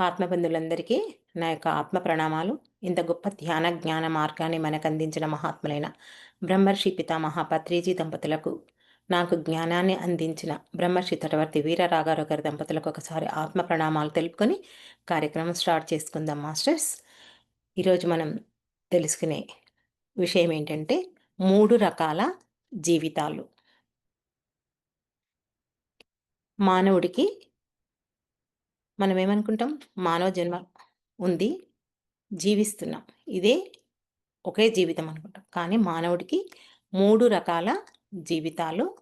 ఆత్మబంధులందరికీ నా యొక్క ఆత్మ ప్రణామాలు. ఇంత గొప్ప ధ్యాన జ్ఞాన మార్గాన్ని మనకు అందించిన మహాత్ములైన బ్రహ్మర్షి పితామహ పత్రిజీ దంపతులకు నాకు జ్ఞానాన్ని అందించిన బ్రహ్మర్షి తటవర్తి వీరరాగారావు గారి దంపతులకు ఒకసారి ఆత్మ ప్రణామాలు తెలుపుకొని కార్యక్రమం స్టార్ట్ చేసుకుందాం మాస్టర్స్. ఈరోజు మనం తెలుసుకునే విషయం ఏంటంటే మూడు రకాల జీవితాలు. మానవుడికి మనం ఏమనుకుంటాం మానవ జన్మ ఉంది. జీవిస్తున్నాం. ఇదే ఒకే జీవితం అనుకుంటాం. కానీ మానవుడికి మూడు రకాల జీవితాలు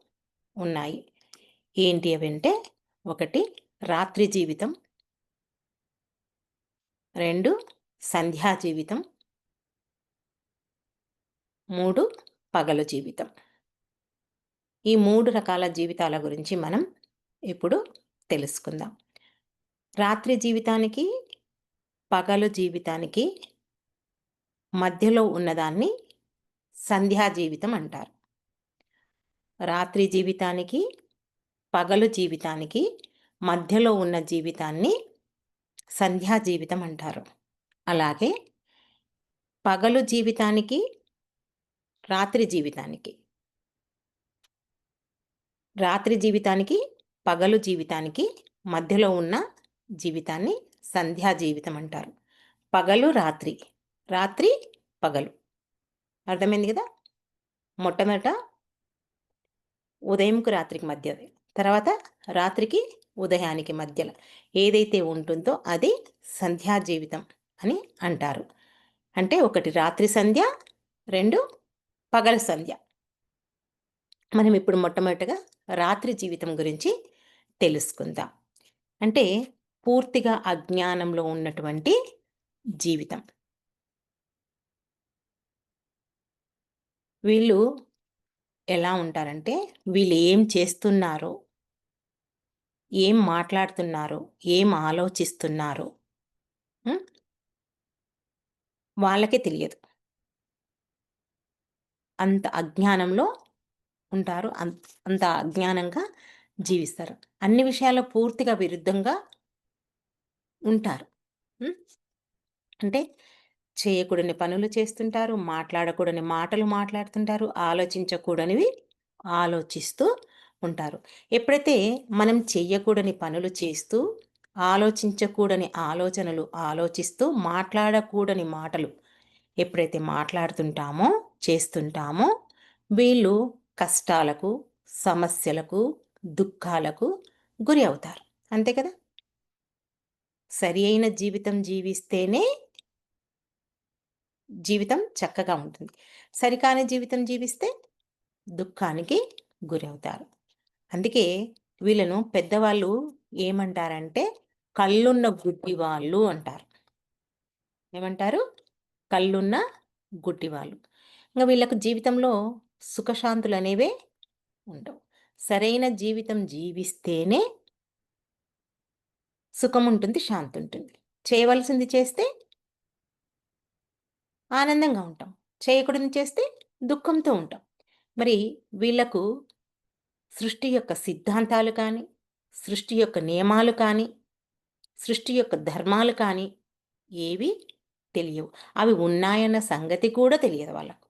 ఉన్నాయి. ఏంటి అవంటే ఒకటి రాత్రి జీవితం. రెండు సంధ్యా జీవితం. మూడు పగలు జీవితం. ఈ మూడు రకాల జీవితాల గురించి మనం ఇప్పుడు తెలుసుకుందాం. రాత్రి జీవితానికి పగలు జీవితానికి మధ్యలో ఉన్నదాన్ని సంధ్యా జీవితం అంటారు. రాత్రి జీవితానికి పగలు జీవితానికి మధ్యలో ఉన్న జీవితాన్ని సంధ్యా జీవితం అంటారు. అలాగే పగలు జీవితానికి రాత్రి జీవితానికి రాత్రి జీవితానికి పగలు జీవితానికి మధ్యలో ఉన్న జీవితాన్ని సంధ్యా జీవితం అంటారు. పగలు రాత్రి. రాత్రి పగలు. అర్థమైంది కదా? మొట్టమొదట ఉదయంకు రాత్రికి మధ్య తర్వాత రాత్రికి ఉదయానికి మధ్యలో ఏదైతే ఉంటుందో అది సంధ్యా జీవితం అని అంటారు. అంటే ఒకటి రాత్రి సంధ్య రెండు పగల సంధ్య. మనం ఇప్పుడు మొట్టమొదటిగా రాత్రి జీవితం గురించి తెలుసుకుందాం. అంటే పూర్తిగా అజ్ఞానంలో ఉన్నటువంటి జీవితం. వీళ్ళు ఎలా ఉంటారంటే వీళ్ళు ఏం చేస్తున్నారో ఏం మాట్లాడుతున్నారో ఏం ఆలోచిస్తున్నారో వాళ్ళకే తెలియదు. అంత అజ్ఞానంలో ఉంటారు అంత అజ్ఞానంగా జీవిస్తారు. అన్ని విషయాల్లో పూర్తిగా విరుద్ధంగా ఉంటారు. అంటే చేయకూడని పనులు చేస్తుంటారు మాట్లాడకూడని మాటలు మాట్లాడుతుంటారు ఆలోచించకూడనివి ఆలోచిస్తూ ఉంటారు. ఎప్పుడైతే మనం చెయ్యకూడని పనులు చేస్తూ ఆలోచించకూడని ఆలోచనలు ఆలోచిస్తూ మాట్లాడకూడని మాటలు ఎప్పుడైతే మాట్లాడుతుంటామో చేస్తుంటామో వీళ్ళు కష్టాలకు సమస్యలకు దుఃఖాలకు గురి అవుతారు. అంతే కదా? సరి అయిన జీవితం జీవిస్తేనే జీవితం చక్కగా ఉంటుంది. సరికాని జీవితం జీవిస్తే దుఃఖానికి గురి అవుతారు అందుకే వీళ్ళను పెద్దవాళ్ళు ఏమంటారంటే కళ్ళున్న గుడ్డి వాళ్ళు అంటారు. ఏమంటారు? కళ్ళున్న గుడ్డి వాళ్ళు ఇంకా వీళ్ళకు జీవితంలో సుఖశాంతులు అనేవే ఉండవు. సరైన జీవితం జీవిస్తేనే సుఖం ఉంటుంది శాంతి ఉంటుంది చేయవలసింది చేస్తే ఆనందంగా ఉంటాం. చేయకూడదు చేస్తే దుఃఖంతో ఉంటాం. మరి వీళ్ళకు సృష్టి యొక్క సిద్ధాంతాలు కానీ సృష్టి యొక్క నియమాలు కానీ సృష్టి యొక్క ధర్మాలు కానీ ఏవి తెలియవు. అవి ఉన్నాయన్న సంగతి కూడా తెలియదు వాళ్ళకు.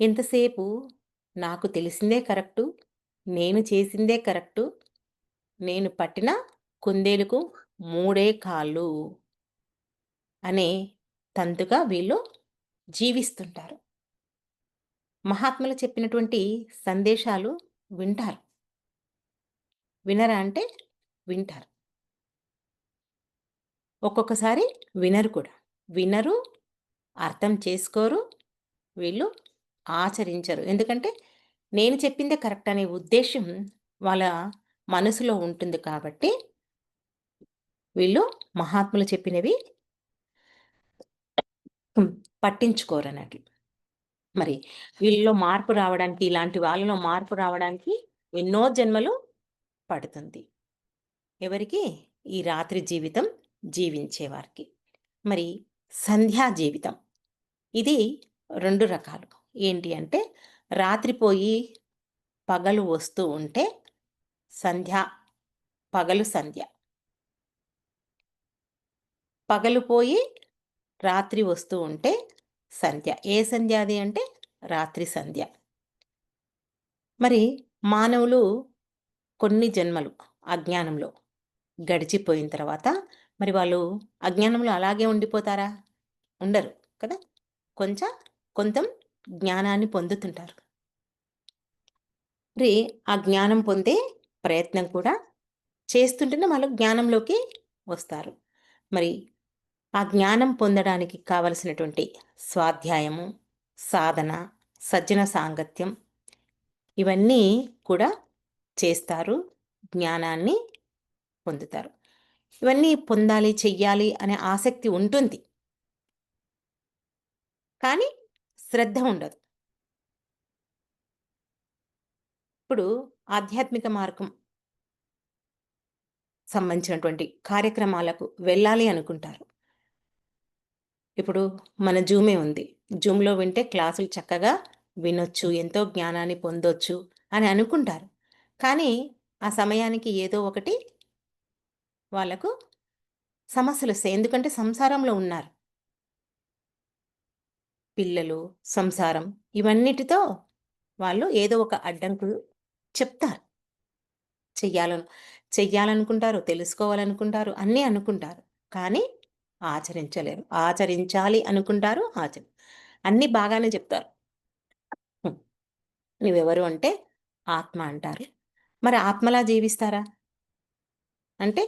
ఎంతసేపు నాకు తెలిసిందే కరెక్టు నేను చేసిందే కరెక్టు నేను పట్టిన కుందేలుకు మూడే కాళ్ళు అనే తంతుగా వీళ్ళు జీవిస్తుంటారు. మహాత్ములు చెప్పినటువంటి సందేశాలు వింటారు. వినరా అంటే వింటారు. ఒక్కొక్కసారి వినరు కూడా. వినరు అర్థం చేసుకోరు వీళ్ళు ఆచరించరు. ఎందుకంటే నేను చెప్పిందే కరెక్ట్ అనే ఉద్దేశం వాళ్ళ మనసులో ఉంటుంది కాబట్టి వీళ్ళు మహాత్ములు చెప్పినవి పట్టించుకోరు అన్నట్లు మరి వీళ్ళలో మార్పు రావడానికి ఇలాంటి వాళ్ళలో మార్పు రావడానికి ఎన్నో జన్మలు పడుతుంది. ఎవరికి? ఈ రాత్రి జీవితం జీవించేవారికి మరి సంధ్యా జీవితం. ఇది రెండు రకాలు. ఏంటి అంటే రాత్రిపోయి పగలు వస్తూ ఉంటే సంధ్య పగలు సంధ్య. పగలు పోయి రాత్రి వస్తూ ఉంటే సంధ్య. ఏ సంధ్య అది అంటే రాత్రి సంధ్య. మరి మానవులు కొన్ని జన్మలు అజ్ఞానంలో గడిచిపోయిన తర్వాత మరి వాళ్ళు అజ్ఞానంలో అలాగే ఉండిపోతారా? ఉండరు కదా? కొంచెం కొంత జ్ఞానాన్ని పొందుతుంటారు. మరి ఆ జ్ఞానం పొందే ప్రయత్నం కూడా చేస్తుంటేనే వాళ్ళు జ్ఞానంలోకి వస్తారు. మరి ఆ జ్ఞానం పొందడానికి కావలసినటువంటి స్వాధ్యాయము సాధన సజ్జన సాంగత్యం ఇవన్నీ కూడా చేస్తారు. జ్ఞానాన్ని పొందుతారు. ఇవన్నీ పొందాలి చెయ్యాలి అనే ఆసక్తి ఉంటుంది. కానీ శ్రద్ధ ఉండదు. ఇప్పుడు ఆధ్యాత్మిక మార్గం సంబంధించినటువంటి కార్యక్రమాలకు వెళ్ళాలి అనుకుంటారు. ఇప్పుడు మన జూమే ఉంది. జూమ్లో వింటే క్లాసులు చక్కగా వినొచ్చు ఎంతో జ్ఞానాన్ని పొందొచ్చు అని అనుకుంటారు. కానీ ఆ సమయానికి ఏదో ఒకటి వాళ్ళకు సమస్యలు వస్తాయి. ఎందుకంటే సంసారంలో ఉన్నారు. పిల్లలు సంసారం ఇవన్నిటితో వాళ్ళు ఏదో ఒక అడ్డంకులు చెప్తారు. చెయ్యాలను చెయ్యాలనుకుంటారు తెలుసుకోవాలనుకుంటారు అన్నీ అనుకుంటారు. కానీ ఆచరించలేరు. ఆచరించాలి అనుకుంటారు ఆచరి అన్నీ బాగానే చెప్తారు. నువ్వెవరు అంటే ఆత్మ అంటారు. మరి ఆత్మలా జీవిస్తారా? అంటే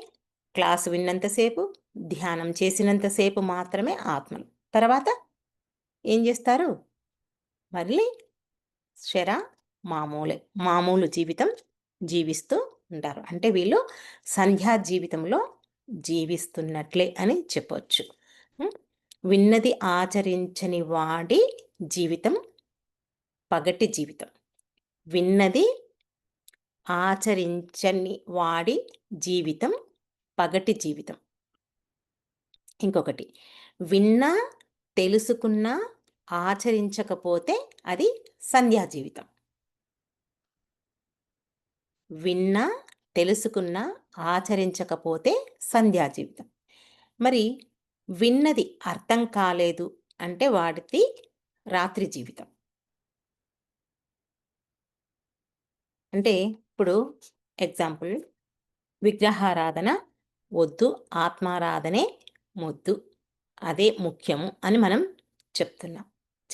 క్లాసు విన్నంతసేపు ధ్యానం చేసినంతసేపు మాత్రమే ఆత్మలు. తర్వాత ఏం చేస్తారు? మళ్ళీ శరా మామూలే మామూలు జీవితం జీవిస్తూ ఉంటారు. అంటే వీళ్ళు సంధ్యా జీవితంలో జీవిస్తున్నట్లే అని చెప్పవచ్చు విన్నది ఆచరించని వాడి జీవితం పగటి జీవితం. విన్నది ఆచరించని వాడి జీవితం పగటి జీవితం. ఇంకొకటి విన్నా తెలుసుకున్నా ఆచరించకపోతే అది సంధ్యా జీవితం. విన్నా తెలుసుకున్నా ఆచరించకపోతే సంధ్యా జీవితం. మరి విన్నది అర్థం కాలేదు అంటే వాడిది రాత్రి జీవితం. అంటే ఇప్పుడు ఎగ్జాంపుల్ విగ్రహారాధన వద్దు ఆత్మారాధనే మొద్దు అదే ముఖ్యము అని మనం చెప్తున్నాం.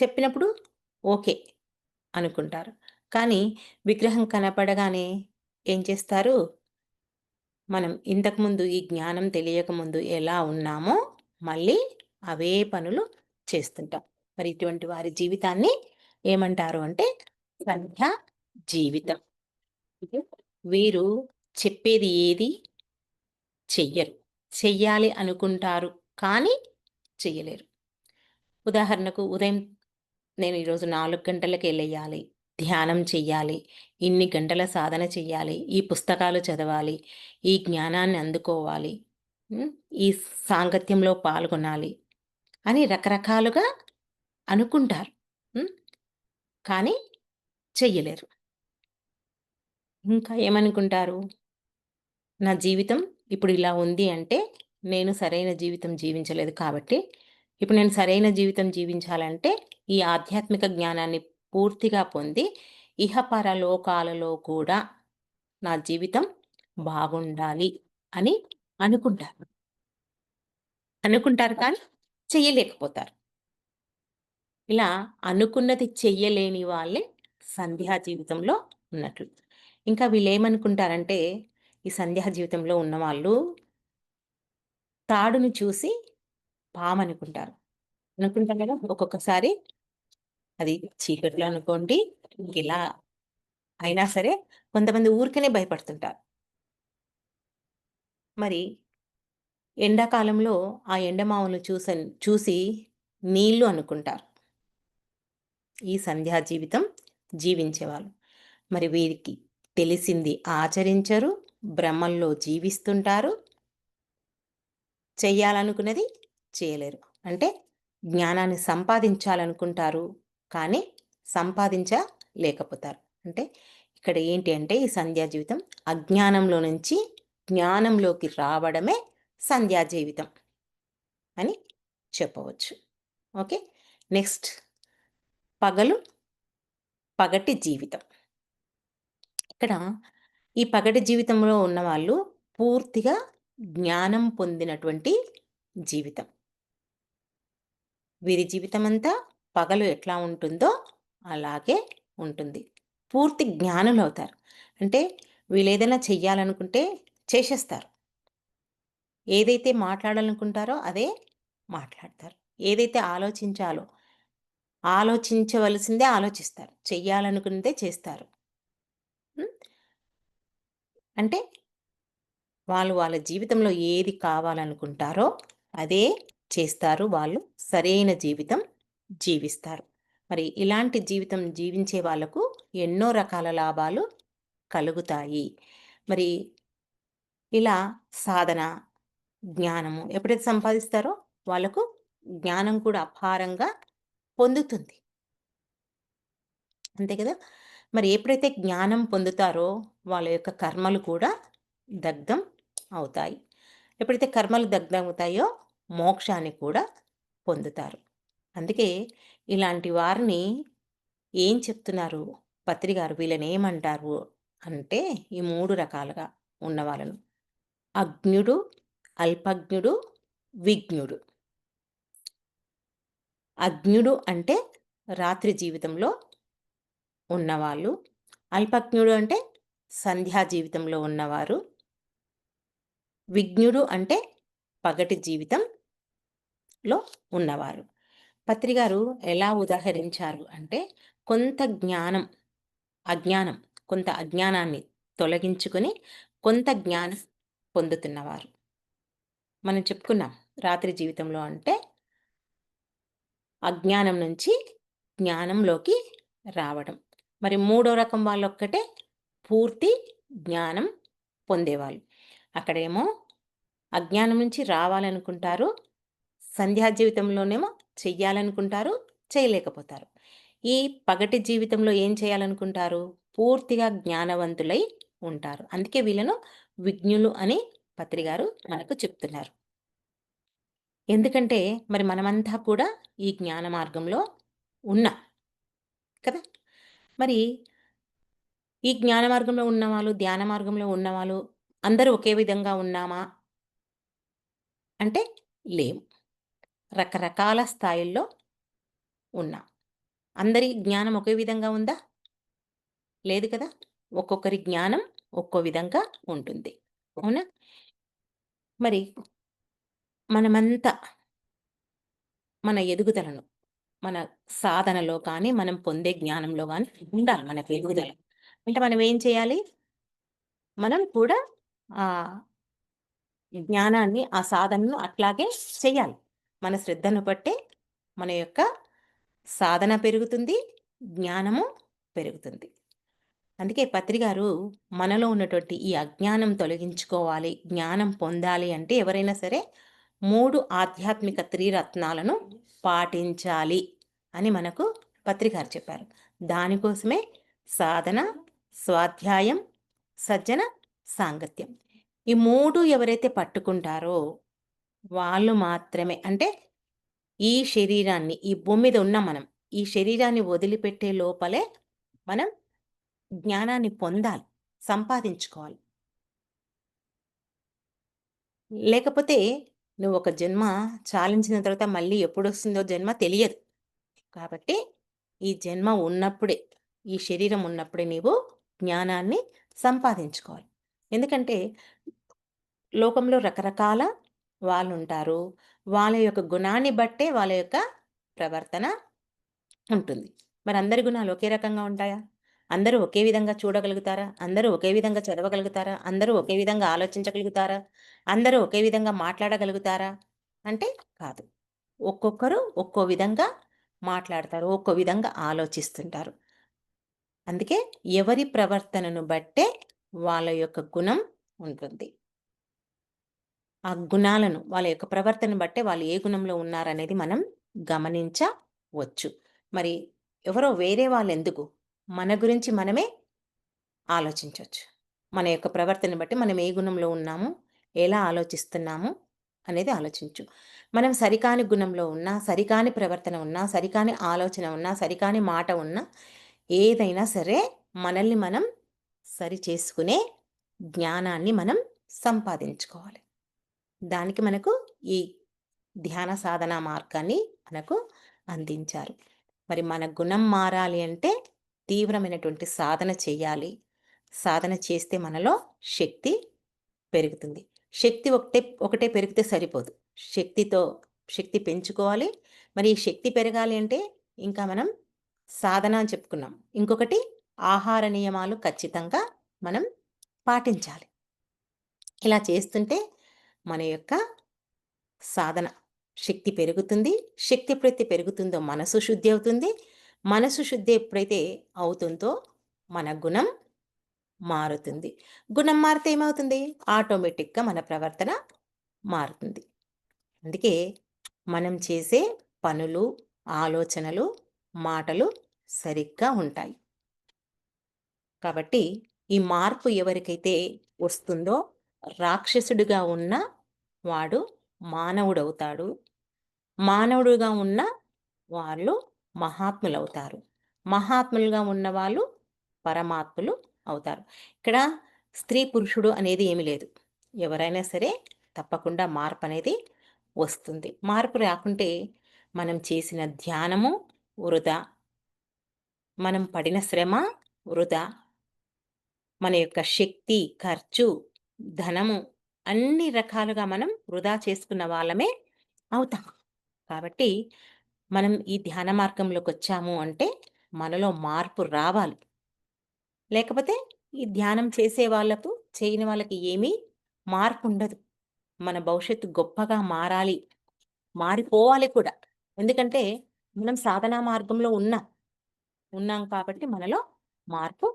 చెప్పినప్పుడు ఓకే అనుకుంటారు. కానీ విగ్రహం కనపడగానే ఏం చేస్తారు? మనం ఇంతకుముందు ఈ జ్ఞానం తెలియకముందు ఎలా ఉన్నామో మళ్ళీ అవే పనులు చేస్తుంటాం. మరి ఇటువంటి వారి జీవితాన్ని ఏమంటారు అంటే సంధ్య జీవితం. వీరు చెప్పేది ఏది చెయ్యరు. చెయ్యాలి అనుకుంటారు కానీ చెయ్యలేరు. ఉదాహరణకు ఉదయం నేను ఈరోజు నాలుగు గంటలకి వెళ్ళేయాలి ధ్యానం చెయ్యాలి. ఇన్ని గంటల సాధన చెయ్యాలి. ఈ పుస్తకాలు చదవాలి. ఈ జ్ఞానాన్ని అందుకోవాలి. ఈ సాంగత్యంలో పాల్గొనాలి అని రకరకాలుగా అనుకుంటారు. కానీ చెయ్యలేరు. ఇంకా ఏమనుకుంటారు? నా జీవితం ఇప్పుడు ఇలా ఉంది అంటే నేను సరైన జీవితం జీవించలేదు కాబట్టి ఇప్పుడు నేను సరైన జీవితం జీవించాలంటే ఈ ఆధ్యాత్మిక జ్ఞానాన్ని పూర్తిగా పొంది ఇహపర లోకాలలో కూడా నా జీవితం బాగుండాలి అని అనుకుంటారు. అనుకుంటారు కానీ చెయ్యలేకపోతారు. ఇలా అనుకున్నది చెయ్యలేని వాళ్ళే సంధ్యా జీవితంలో ఉన్నట్లు. ఇంకా వీళ్ళు ఏమనుకుంటారంటే ఈ సంధ్యా జీవితంలో ఉన్నవాళ్ళు తాడుని చూసి పాము అనుకుంటారు అనుకుంటాం కదా ఒక్కొక్కసారి అది చీకట్లో అనుకోండి ఇలా అయినా సరే కొంతమంది ఊరికనే భయపడుతుంటారు. మరి ఎండాకాలంలో ఆ ఎండమావులు చూస చూసి నీళ్ళు అనుకుంటారు. ఈ సంధ్యా జీవితం జీవించేవాళ్ళు. మరి వీరికి తెలిసింది ఆచరించరు బ్రహ్మల్లో జీవిస్తుంటారు చెయ్యాలనుకున్నది చేయలేరు. అంటే జ్ఞానాన్ని సంపాదించాలనుకుంటారు కానీ సంపాదించలేకపోతారు. అంటే ఇక్కడ ఏంటి అంటే ఈ సంధ్యా జీవితం అజ్ఞానంలో నుంచి జ్ఞానంలోకి రావడమే సంధ్యా జీవితం అని చెప్పవచ్చు. ఓకే? నెక్స్ట్ పగలు పగటి జీవితం. ఇక్కడ ఈ పగటి జీవితంలో ఉన్నవాళ్ళు పూర్తిగా జ్ఞానం పొందినటువంటి జీవితం. వీరి జీవితం అంతా పగలు ఎట్లా ఉంటుందో అలాగే ఉంటుంది. పూర్తి జ్ఞానులు అవుతారు. అంటే వీళ్ళు ఏదైనా చెయ్యాలనుకుంటే చేసేస్తారు. ఏదైతే మాట్లాడాలనుకుంటారో అదే మాట్లాడతారు. ఏదైతే ఆలోచించాలో ఆలోచించవలసిందే ఆలోచిస్తారు. చెయ్యాలనుకున్నదే చేస్తారు. అంటే వాళ్ళు వాళ్ళ జీవితంలో ఏది కావాలనుకుంటారో అదే చేస్తారు. వాళ్ళు సరైన జీవితం జీవిస్తారు. మరి ఇలాంటి జీవితం జీవించే వాళ్ళకు ఎన్నో రకాల లాభాలు కలుగుతాయి. మరి ఇలా సాధన జ్ఞానము ఎప్పుడైతే సంపాదిస్తారో వాళ్ళకు జ్ఞానం కూడా అపారంగా పొందుతుంది. అంతే కదా? మరి ఎప్పుడైతే జ్ఞానం పొందుతారో వాళ్ళ యొక్క కర్మలు కూడా దగ్ధం అవుతాయి. ఎప్పుడైతే కర్మలు దగ్ధం అవుతాయో మోక్షాన్ని కూడా పొందుతారు. అందుకే ఇలాంటి వారిని ఏం చెప్తున్నారు? పత్రికారు వీళ్ళని ఏమంటారు అంటే ఈ మూడు రకాలుగా ఉన్నవాళ్ళను. అగ్నుడు అజ్ఞుడు అల్పజ్ఞుడు విజ్ఞుడు. అజ్ఞుడు అంటే రాత్రి జీవితంలో ఉన్నవాళ్ళు. అల్పజ్ఞుడు అంటే సంధ్యా జీవితంలో ఉన్నవారు. విజ్ఞుడు అంటే పగటి జీవితంలో ఉన్నవారు. పత్రిగారు ఎలా ఉదాహరించారు అంటే కొంత జ్ఞానం అజ్ఞానం కొంత అజ్ఞానాన్ని తొలగించుకొని కొంత జ్ఞానం పొందుతున్నవారు. మనం చెప్పుకున్నాం రాత్రి జీవితంలో అంటే అజ్ఞానం నుంచి జ్ఞానంలోకి రావడం. మరి మూడో రకం వాళ్ళొక్కటే పూర్తి జ్ఞానం పొందేవాళ్ళు. అక్కడేమో అజ్ఞానం నుంచి రావాలనుకుంటారు సంధ్యా జీవితంలోనేమో చెయ్యాలనుకుంటారు చేయలేకపోతారు. ఈ పగటి జీవితంలో ఏం చేయాలనుకుంటారు? పూర్తిగా జ్ఞానవంతులై ఉంటారు. అందుకే వీళ్ళను విజ్ఞులు అని పత్రిగారు మనకు చెప్తున్నారు. ఎందుకంటే మరి మనమంతా కూడా ఈ జ్ఞాన మార్గంలో ఉన్నాం కదా? మరి ఈ జ్ఞాన మార్గంలో ఉన్నవాళ్ళు ధ్యాన మార్గంలో ఉన్నవాళ్ళు అందరూ ఒకే విధంగా ఉన్నామా? అంటే లేము రకరకాల స్థాయిల్లో ఉన్నాం. అందరి జ్ఞానం ఒకే విధంగా ఉందా? లేదు కదా? ఒక్కొక్కరి జ్ఞానం ఒక్కో విధంగా ఉంటుంది. అవునా? మరి మనమంతా మన ఎదుగుదలను మన సాధనలో కానీ మనం పొందే జ్ఞానంలో కానీ ఉండాలి మనకు ఎదుగుదల. అంటే మనం ఏం చేయాలి? మనం కూడా ఆ జ్ఞానాన్ని ఆ సాధనను అట్లాగే చేయాలి. మన శ్రద్ధను బట్టే మన యొక్క సాధన పెరుగుతుంది జ్ఞానము పెరుగుతుంది. అందుకే పత్రిగారు మనలో ఉన్నటువంటి ఈ అజ్ఞానం తొలగించుకోవాలి జ్ఞానం పొందాలి అంటే ఎవరైనా సరే మూడు ఆధ్యాత్మిక త్రిరత్నాలను పాటించాలి అని మనకు పత్రికారు చెప్పారు. దానికోసమే సాధన స్వాధ్యాయం సజ్జన సాంగత్యం. ఈ మూడు ఎవరైతే పట్టుకుంటారో వాళ్ళు మాత్రమే. అంటే ఈ శరీరాన్ని ఈ భూమి మీద ఉన్న మనం ఈ శరీరాన్ని వదిలిపెట్టే లోపలే మనం జ్ఞానాన్ని పొందాలి సంపాదించుకోవాలి. లేకపోతే నువ్వు ఒక జన్మ చాలించిన తర్వాత మళ్ళీ ఎప్పుడు వస్తుందో జన్మ తెలియదు. కాబట్టి ఈ జన్మ ఉన్నప్పుడే ఈ శరీరం ఉన్నప్పుడే నీవు జ్ఞానాన్ని సంపాదించుకోవాలి. ఎందుకంటే లోకంలో రకరకాల వాళ్ళు ఉంటారు వాళ్ళ యొక్క గుణాన్ని బట్టే వాళ్ళ యొక్క ప్రవర్తన ఉంటుంది. మరి అందరి గుణాలు ఒకే రకంగా ఉంటాయా? అందరూ ఒకే విధంగా చూడగలుగుతారా? అందరూ ఒకే విధంగా చదవగలుగుతారా? అందరూ ఒకే విధంగా ఆలోచించగలుగుతారా? అందరూ ఒకే విధంగా మాట్లాడగలుగుతారా? అంటే కాదు. ఒక్కొక్కరు ఒక్కో విధంగా మాట్లాడతారు ఒక్కో విధంగా ఆలోచిస్తుంటారు. అందుకే ఎవరి ప్రవర్తనను బట్టే వాళ్ళ యొక్క గుణం ఉంటుంది. ఆ గుణాలను వాళ్ళ యొక్క ప్రవర్తన బట్టే వాళ్ళు ఏ గుణంలో ఉన్నారనేది మనం గమనించవచ్చు. మరి ఎవరో వేరే వాళ్ళు ఎందుకు మన గురించి మనమే ఆలోచించవచ్చు మన యొక్క ప్రవర్తన బట్టి మనం ఏ గుణంలో ఉన్నాము ఎలా ఆలోచిస్తున్నాము అనేది ఆలోచించు. మనం సరికాని గుణంలో ఉన్నా సరికాని ప్రవర్తన ఉన్నా సరికాని ఆలోచన ఉన్నా సరికాని మాట ఉన్నా ఏదైనా సరే మనల్ని మనం సరి చేసుకునే జ్ఞానాన్ని మనం సంపాదించుకోవాలి. దానికి మనకు ఈ ధ్యాన సాధన మార్గాన్ని మనకు అందించారు. మరి మన గుణం మారాలి అంటే తీవ్రమైనటువంటి సాధన చేయాలి. సాధన చేస్తే మనలో శక్తి పెరుగుతుంది. శక్తి ఒకటే ఒకటే పెరిగితే సరిపోదు. శక్తితో శక్తి పెంచుకోవాలి. మరి ఈ శక్తి పెరగాలి అంటే ఇంకా మనం సాధన అని చెప్పుకున్నాం. ఇంకొకటి ఆహార నియమాలు ఖచ్చితంగా మనం పాటించాలి. ఇలా చేస్తుంటే మన యొక్క సాధన శక్తి పెరుగుతుంది శక్తి ఎప్పుడైతే పెరుగుతుందో మనసు శుద్ధి అవుతుంది మనసు శుద్ధి ఎప్పుడైతే అవుతుందో మన గుణం మారుతుంది. గుణం మారితే ఏమవుతుంది? ఆటోమేటిక్గా మన ప్రవర్తన మారుతుంది. అందుకే మనం చేసే పనులు ఆలోచనలు మాటలు సరిగ్గా ఉంటాయి. కాబట్టి ఈ మార్పు ఎవరికైతే వస్తుందో రాక్షసుడిగా ఉన్న వాడు మానవుడవుతాడు. మానవుడుగా ఉన్న వాళ్ళు మహాత్ములవుతారు. మహాత్ములుగా ఉన్న వాళ్ళు పరమాత్ములు అవుతారు. ఇక్కడ స్త్రీ పురుషుడు అనేది ఏమి లేదు. ఎవరైనా సరే తప్పకుండా మార్పు అనేది వస్తుంది. మార్పు రాకుంటే మనం చేసిన ధ్యానము వృధా. మనం పడిన శ్రమ వృధా. మన యొక్క శక్తి ఖర్చు ధనము అన్ని రకాలుగా మనం వృధా చేసుకున్న వాళ్ళమే అవుతాం. కాబట్టి మనం ఈ ధ్యాన మార్గంలోకి వచ్చాము అంటే మనలో మార్పు రావాలి. లేకపోతే ఈ ధ్యానం చేసే వాళ్ళకు చేయని వాళ్ళకి ఏమీ మార్పు ఉండదు. మన భవిష్యత్తు గొప్పగా మారాలి. మారిపోవాలి కూడా. ఎందుకంటే మనం సాధనా మార్గంలో ఉన్నాం. ఉన్నాం కాబట్టి మనలో మార్పు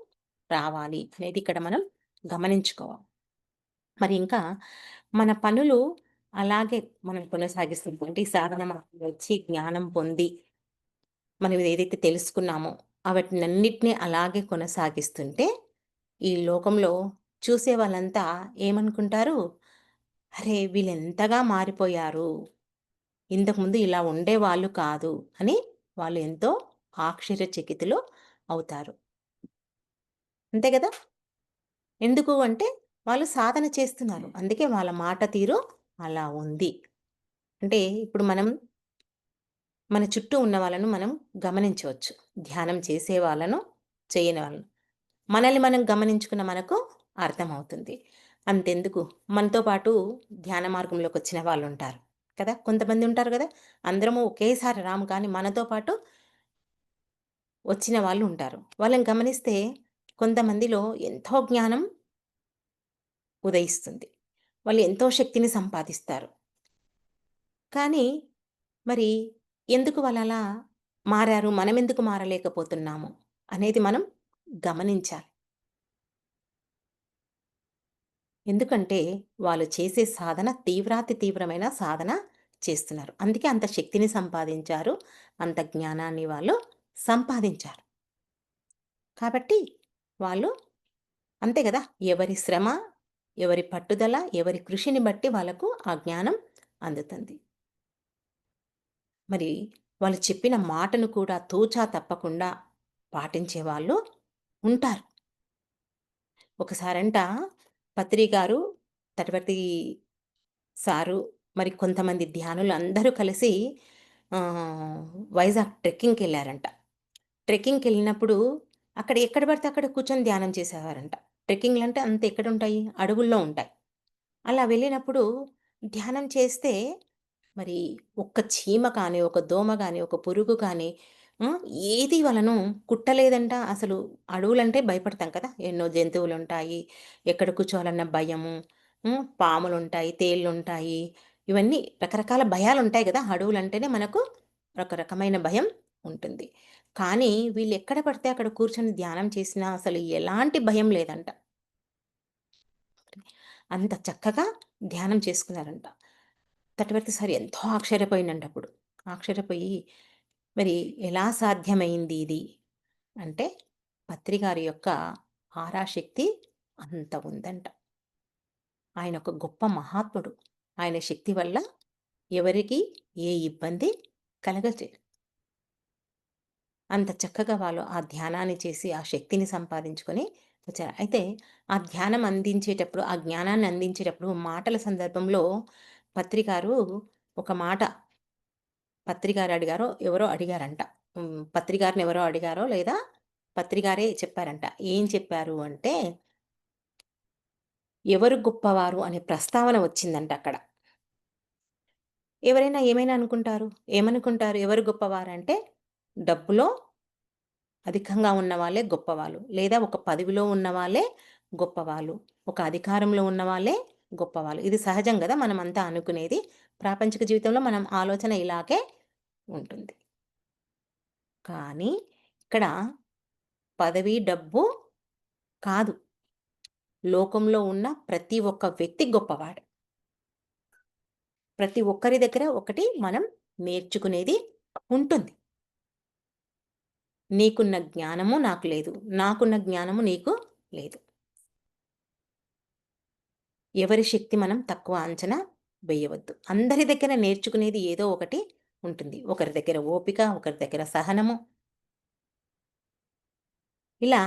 రావాలి అనేది ఇక్కడ మనం గమనించుకోవాలి. మరి ఇంకా మన పనులు అలాగే మనం కొనసాగిస్తుంటే. ఈ సాధన మార్గంలో వచ్చి జ్ఞానం పొంది మనం ఏదైతే తెలుసుకున్నామో వాటినన్నిటినీ అలాగే కొనసాగిస్తుంటే ఈ లోకంలో చూసే వాళ్ళంతా ఏమనుకుంటారు? అరే! వీళ్ళెంతగా మారిపోయారు. ఇంతకుముందు ఇలా ఉండేవాళ్ళు కాదు అని వాళ్ళు ఎంతో ఆశ్చర్యచకితులు అవుతారు. అంతే కదా? ఎందుకు అంటే వాళ్ళు సాధన చేస్తున్నారు. అందుకే వాళ్ళ మాట తీరు అలా ఉంది. అంటే ఇప్పుడు మనం మన చుట్టూ ఉన్న వాళ్ళను మనం గమనించవచ్చు. ధ్యానం చేసే వాళ్ళను చేయని వాళ్ళను. మనల్ని మనం గమనించుకున్న మనకు అర్థమవుతుంది. అంతెందుకు? మనతో పాటు ధ్యాన మార్గంలోకి వచ్చిన వాళ్ళు ఉంటారు కదా? కొంతమంది ఉంటారు కదా? అందరము ఒకేసారి రాము కానీ మనతో పాటు వచ్చిన వాళ్ళు ఉంటారు. వాళ్ళని గమనిస్తే కొంతమందిలో ఎంతో జ్ఞానం ఉదయిస్తుంది. వాళ్ళు ఎంతో శక్తిని సంపాదిస్తారు. కానీ మరి ఎందుకు వాళ్ళు అలా మారారు? మనం ఎందుకు మారలేకపోతున్నాము? అనేది మనం గమనించాలి. ఎందుకంటే వాళ్ళు చేసే సాధన తీవ్రాతి తీవ్రమైన సాధన చేస్తున్నారు. అందుకే అంత శక్తిని సంపాదించారు. అంత జ్ఞానాన్ని వాళ్ళు సంపాదించారు. కాబట్టి వాళ్ళు అంతే కదా! ఎవరి శ్రమ ఎవరి పట్టుదల ఎవరి కృషిని బట్టి వాళ్ళకు ఆ జ్ఞానం అందుతుంది. మరి వాళ్ళు చెప్పిన మాటను కూడా తోచా తప్పకుండా పాటించే వాళ్ళు ఉంటారు. ఒకసారంట పత్రి గారు తటవర్తి సారు మరి కొంతమంది ధ్యానులు అందరూ కలిసి వైజాగ్ ట్రెక్కింగ్కి వెళ్ళారంట. ట్రెక్కింగ్కి వెళ్ళినప్పుడు అక్కడ ఎక్కడ పడితే అక్కడ కూర్చొని ధ్యానం చేసేవారంట. ట్రెక్కింగ్లు అంటే అంత ఎక్కడ ఉంటాయి అడవుల్లో ఉంటాయి. అలా వెళ్ళినప్పుడు ధ్యానం చేస్తే మరి ఒక్క చీమ కానీ ఒక దోమ కానీ ఒక పురుగు కానీ ఏది వాళ్ళను కుట్టలేదంట. అసలు అడవులంటే భయపడతాం కదా. ఎన్నో జంతువులు ఉంటాయి ఎక్కడ కూర్చోవాలన్న భయము పాములు ఉంటాయి తేళ్ళు ఉంటాయి ఇవన్నీ రకరకాల భయాలు ఉంటాయి కదా. అడవులు అంటేనే మనకు ఒక రకమైన భయం ఉంటుంది. కానీ వీళ్ళు ఎక్కడ పడితే అక్కడ కూర్చొని ధ్యానం చేసినా అసలు ఎలాంటి భయం లేదంట. అంత చక్కగా ధ్యానం చేసుకున్నారంట. తటవర్తి సార్ ఎంతో ఆశ్చర్యపోయిందంట అప్పుడు. ఆశ్చర్యపోయి మరి ఎలా సాధ్యమైంది ఇది? అంటే పత్రికారి యొక్క ఆరాశక్తి అంత ఉందంట. ఆయన ఒక గొప్ప మహాత్ముడు. ఆయన శక్తి వల్ల ఎవరికి ఏ ఇబ్బంది కలగచేయదు. అంత చక్కగా వాళ్ళు ఆ ధ్యానాన్ని చేసి, ఆ శక్తిని సంపాదించుకొని వచ్చారు. అయితే ఆ ధ్యానం అందించేటప్పుడు, ఆ జ్ఞానాన్ని అందించేటప్పుడు మాటల సందర్భంలో పత్రికారు ఒక మాట పత్రికారు అడిగారో, ఎవరో అడిగారంట. హ్మ్. ఎవరో అడిగారో లేదా పత్రికారే చెప్పారంట. ఏం చెప్పారు అంటే ఎవరు గొప్పవారు అనే ప్రస్తావన వచ్చిందంట అక్కడ. ఎవరైనా ఏమైనా అనుకుంటారు. ఏమనుకుంటారు? ఎవరు గొప్పవారంటే డబ్బులో అధికంగా ఉన్నవాళ్ళే గొప్పవాళ్ళు. లేదా ఒక పదవిలో ఉన్నవాళ్ళే గొప్పవాళ్ళు. ఒక అధికారంలో ఉన్నవాళ్ళే గొప్పవాళ్ళు. ఇది సహజం కదా మనం అంతా అనుకునేది. ప్రాపంచిక జీవితంలో మనం ఆలోచన ఇలాగే ఉంటుంది. కానీ ఇక్కడ పదవి, డబ్బు కాదు. లోకంలో ఉన్న ప్రతి ఒక్క వ్యక్తి గొప్పవాడు. ప్రతి ఒక్కరి దగ్గర ఒకటి మనం నేర్చుకునేది ఉంటుంది. నీకున్న జ్ఞానము నాకు లేదు. నాకున్న జ్ఞానము నీకు లేదు. ఎవరి శక్తి మనం తక్కువ అంచనా వేయవద్దు. అందరి దగ్గర నేర్చుకునేది ఏదో ఒకటి ఉంటుంది. ఒకరి దగ్గర ఓపిక, ఒకరి దగ్గర సహనము. ఇలా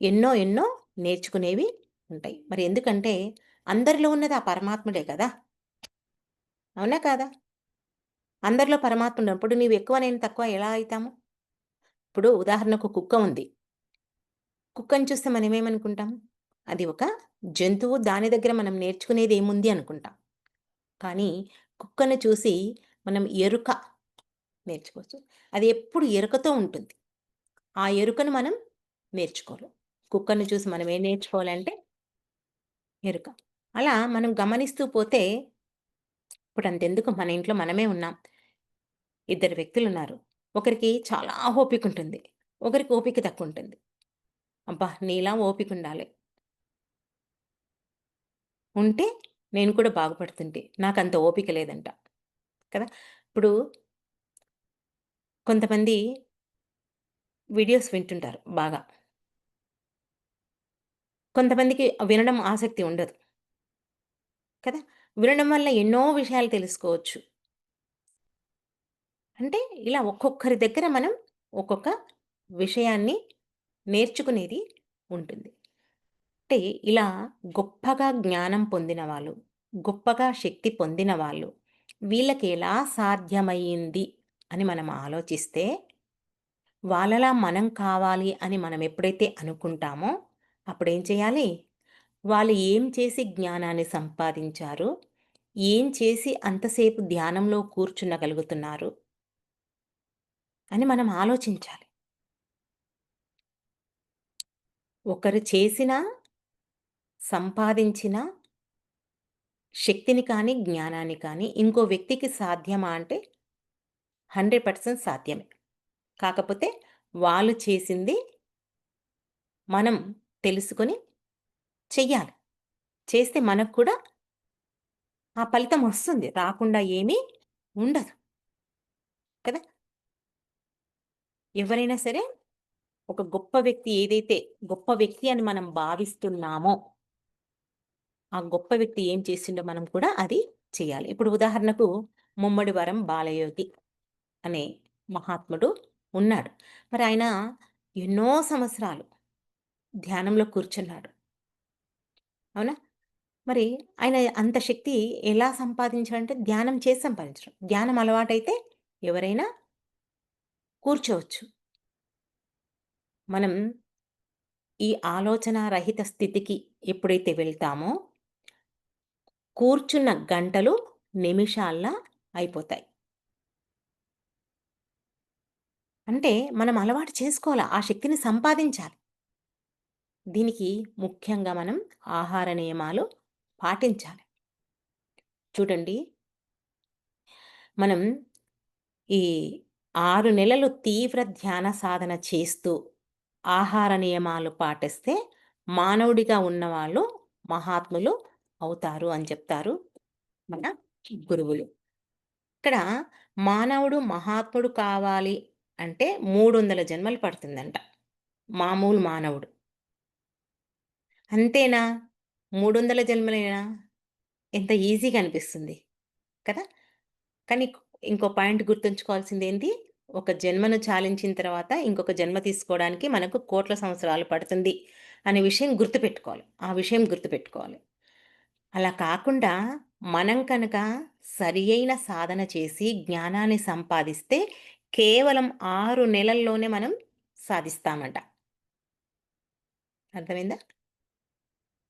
ఎన్నో ఎన్నో నేర్చుకునేవి ఉంటాయి. మరి ఎందుకంటే అందరిలో ఉన్నది ఆ పరమాత్ముడే కదా! అవునా కాదా? అందరిలో పరమాత్మ ఉన్నప్పుడు నీవు ఎక్కువ నేను తక్కువ ఎలా అవుతాము ఇప్పుడు ఉదాహరణకు కుక్క ఉంది. కుక్కని చూస్తే మనం ఏమనుకుంటాం? అది ఒక జంతువు దాని దగ్గర మనం నేర్చుకునేది ఏముంది అనుకుంటాం. కానీ కుక్కను చూసి మనం ఎరుక నేర్చుకోవచ్చు. అది ఎప్పుడు ఎరుకతో ఉంటుంది. ఆ ఎరుకను మనం నేర్చుకోవాలి. కుక్కను చూసి మనం ఏం నేర్చుకోవాలంటే ఎరుక. అలా మనం గమనిస్తూ పోతే ఇప్పుడు అంతెందుకు మన ఇంట్లో మనమే ఉన్నాం. ఇద్దరు వ్యక్తులు ఉన్నారు ఒకరికి చాలా ఓపిక ఉంటుంది. ఒకరికి ఓపిక తక్కువ ఉంటుంది. అబ్బా! నీలా ఓపిక ఉండాలి. ఉంటే నేను కూడా బాగుపడుతుంటే. నాకు అంత ఓపిక లేదంట. కదా! ఇప్పుడు కొంతమంది వీడియోస్ వింటుంటారు బాగా. కొంతమందికి వినడం ఆసక్తి ఉండదు. కదా! వినడం వల్ల ఎన్నో విషయాలు తెలుసుకోవచ్చు. అంటే ఇలా ఒక్కొక్కరి దగ్గర మనం ఒక్కొక్క విషయాన్ని నేర్చుకునేది ఉంటుంది. అంటే ఇలా గొప్పగా జ్ఞానం పొందిన వాళ్ళు, గొప్పగా శక్తి పొందిన వాళ్ళు, వీళ్ళకి ఎలా సాధ్యమైంది అని మనం ఆలోచిస్తే, వాళ్ళలా మనం కావాలి అని మనం ఎప్పుడైతే అనుకుంటామో, అప్పుడేం చేయాలి? వాళ్ళు ఏం చేసి జ్ఞానాన్ని సంపాదించారు? ఏం చేసి అంతసేపు ధ్యానంలో కూర్చున్నగలుగుతున్నారు అని మనం ఆలోచించాలి. ఒకరు చేసిన, సంపాదించిన శక్తిని కానీ, జ్ఞానాన్ని కానీ ఇంకో వ్యక్తికి సాధ్యమా అంటే 100% సాధ్యమే. కాకపోతే వాళ్ళు చేసింది మనం తెలుసుకొని చెయ్యాలి. చేస్తే మనకు కూడా ఆ ఫలితం వస్తుంది. రాకుండా ఏమీ ఉండదు. కదా! ఎవరైనా సరే ఒక గొప్ప వ్యక్తి ఏదైతే గొప్ప వ్యక్తి అని మనం భావిస్తున్నామో ఆ గొప్ప వ్యక్తి ఏం చేసిండో మనం కూడా అది చేయాలి. ఇప్పుడు ఉదాహరణకు ముమ్మడివరం బాలయోగి అనే మహాత్ముడు ఉన్నాడు. మరి ఆయన ఎన్నో సంవత్సరాలు ధ్యానంలో కూర్చున్నాడు. అవునా? మరి ఆయన అంత శక్తి ఎలా సంపాదించాడంటే ధ్యానం చేసి సంపాదించడం. ధ్యానం అలవాటైతే ఎవరైనా కూర్చోవచ్చు. మనం ఈ ఆలోచన రహిత స్థితికి ఎప్పుడైతే వెళ్తామో కూర్చున్న గంటలు నిమిషాల్లా అయిపోతాయి. అంటే మనం అలవాటు చేసుకోవాలి ఆ శక్తిని సంపాదించాలి. దీనికి ముఖ్యంగా మనం ఆహార నియమాలు పాటించాలి. చూడండి మనం ఈ ఆరు నెలలు తీవ్ర ధ్యాన సాధన చేస్తూ ఆహార నియమాలు పాటిస్తే మానవుడిగా ఉన్నవాళ్ళు మహాత్ములు అవుతారు అని చెప్తారు మన గురువులు. ఇక్కడ మానవుడు మహాత్ముడు కావాలి అంటే 300 జన్మలు పడుతుందంట. మామూలు మానవుడు. అంతేనా? 300 జన్మలేనా? ఎంత ఈజీగా అనిపిస్తుంది కదా కానీ ఇంకో పాయింట్ గుర్తుంచుకోవాల్సింది ఏంటి ఒక జన్మను చాలించిన తర్వాత ఇంకొక జన్మ తీసుకోవడానికి మనకు కోట్ల సంవత్సరాలు పడుతుంది అనే విషయం గుర్తుపెట్టుకోవాలి. ఆ విషయం గుర్తుపెట్టుకోవాలి. అలా కాకుండా మనం కనుక సరి అయిన సాధన చేసి జ్ఞానాన్ని సంపాదిస్తే కేవలం ఆరు నెలల్లోనే మనం సాధిస్తామంట. అర్థమైందా?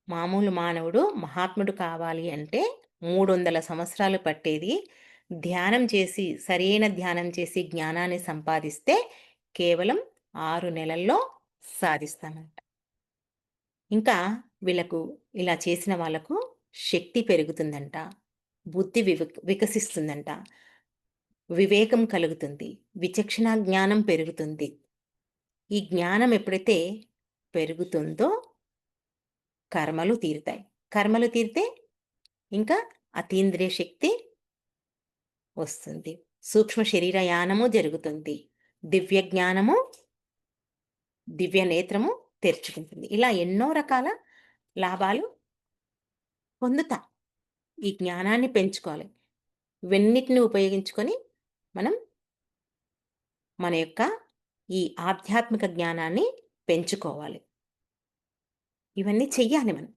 మామూలు మానవుడు మహాత్ముడు కావాలి అంటే మూడు వందల సంవత్సరాలు పట్టేది ధ్యానం చేసి సరైన ధ్యానం చేసి జ్ఞానాన్ని సంపాదిస్తే కేవలం ఆరు నెలల్లో సాధిస్తామంట ఇంకా వీళ్ళకు ఇలా చేసిన వాళ్ళకు శక్తి పెరుగుతుందంట. బుద్ధి వికసిస్తుందంట. వివేకం కలుగుతుంది. విచక్షణ జ్ఞానం పెరుగుతుంది. ఈ జ్ఞానం ఎప్పుడైతే పెరుగుతుందో కర్మలు తీరుతాయి. కర్మలు తీరితే ఇంకా అతీంద్రియ శక్తి వస్తుంది. సూక్ష్మ శరీర యానము జరుగుతుంది. దివ్య జ్ఞానము దివ్య నేత్రము తెరుచుకుంటుంది. ఇలా ఎన్నో రకాల లాభాలు పొందుతాం. ఈ జ్ఞానాన్ని పెంచుకోవాలి. ఇవన్నిటిని ఉపయోగించుకొని మనం మన యొక్క ఈ ఆధ్యాత్మిక జ్ఞానాన్ని పెంచుకోవాలి. ఇవన్నీ చెయ్యాలి మనం.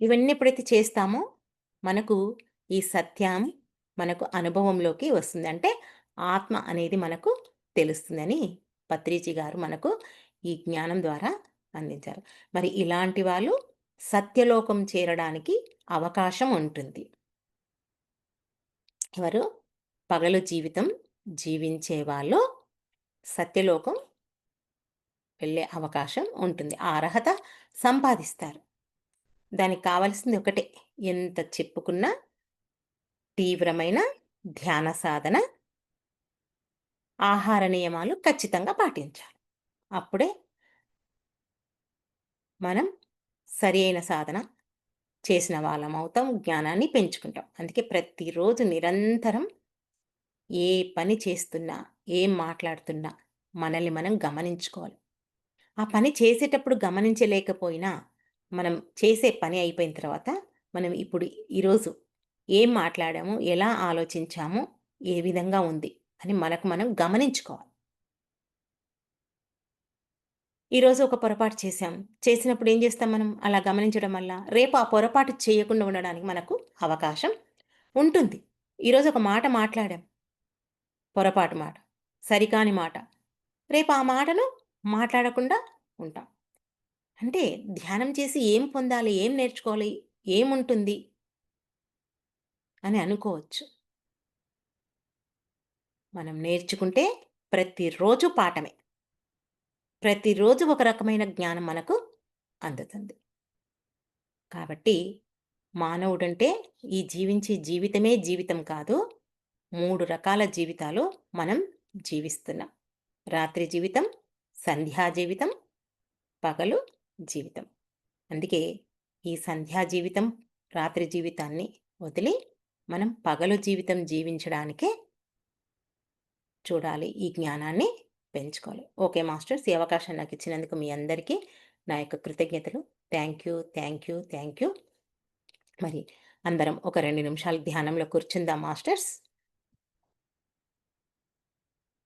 ఇవన్నీ ఎప్పుడైతే చేస్తామో మనకు ఈ సత్యం మనకు అనుభవంలోకి వస్తుంది. అంటే ఆత్మ అనేది మనకు తెలుస్తుందని పత్రిజీ గారు మనకు ఈ జ్ఞానం ద్వారా అందించారు. మరి ఇలాంటి వాళ్ళు సత్యలోకం చేరడానికి అవకాశం ఉంటుంది. ఎవరు? పగలు జీవితం జీవించే వాళ్ళు సత్యలోకం వెళ్ళే అవకాశం ఉంటుంది. ఆ అర్హత సంపాదిస్తారు. దానికి కావాల్సింది ఒకటే. ఎంత చెప్పుకున్నా తీవ్రమైన ధ్యాన సాధన ఆహార నియమాలు ఖచ్చితంగా పాటించాలి. అప్పుడే మనం సరి అయిన సాధన చేసిన వాళ్ళం అవుతాం జ్ఞానాన్ని పెంచుకుంటాం. అందుకే ప్రతిరోజు నిరంతరం ఏ పని చేస్తున్నా ఏం మాట్లాడుతున్నా మనల్ని మనం గమనించుకోవాలి. ఆ పని చేసేటప్పుడు గమనించలేకపోయినా మనం చేసే పని అయిపోయిన తర్వాత మనం ఇప్పుడు ఈరోజు ఏం మాట్లాడాము ఎలా ఆలోచించాము ఏ విధంగా ఉంది అని మనకు మనం గమనించుకోవాలి. ఈరోజు ఒక పొరపాటు చేశాం. చేసినప్పుడు ఏం చేస్తాం మనం? అలా గమనించడం వల్ల రేపు ఆ పొరపాటు చేయకుండా ఉండడానికి మనకు అవకాశం ఉంటుంది. ఈరోజు ఒక మాట మాట్లాడాం. పొరపాటు మాట సరికాని మాట. రేపు ఆ మాటను మాట్లాడకుండా ఉంటాం. అంటే ధ్యానం చేసి ఏం పొందాలి ఏం నేర్చుకోవాలి ఏముంటుంది? అని అనుకోవచ్చు. మనం నేర్చుకుంటే ప్రతిరోజు పాఠమే. ప్రతిరోజు ఒక రకమైన జ్ఞానం మనకు అందుతుంది. కాబట్టి మానవుడంటే ఈ జీవించే జీవితమే జీవితం కాదు మూడు రకాల జీవితాలు మనం జీవిస్తున్నాం. రాత్రి జీవితం సంధ్యా జీవితం పగలు జీవితం. అందుకే ఈ సంధ్యా జీవితం రాత్రి జీవితాన్ని వదిలి మనం పగలు జీవితం జీవించడానికే చూడాలి ఈ జ్ఞానాన్ని పెంచుకోవాలి. ఓకే మాస్టర్స్ ఈ అవకాశం నాకు ఇచ్చినందుకు మీ అందరికీ నా యొక్క కృతజ్ఞతలు. Thank you thank you thank you. మరి అందరం ఒక రెండు నిమిషాలు ధ్యానంలో కూర్చుందాం మాస్టర్స్.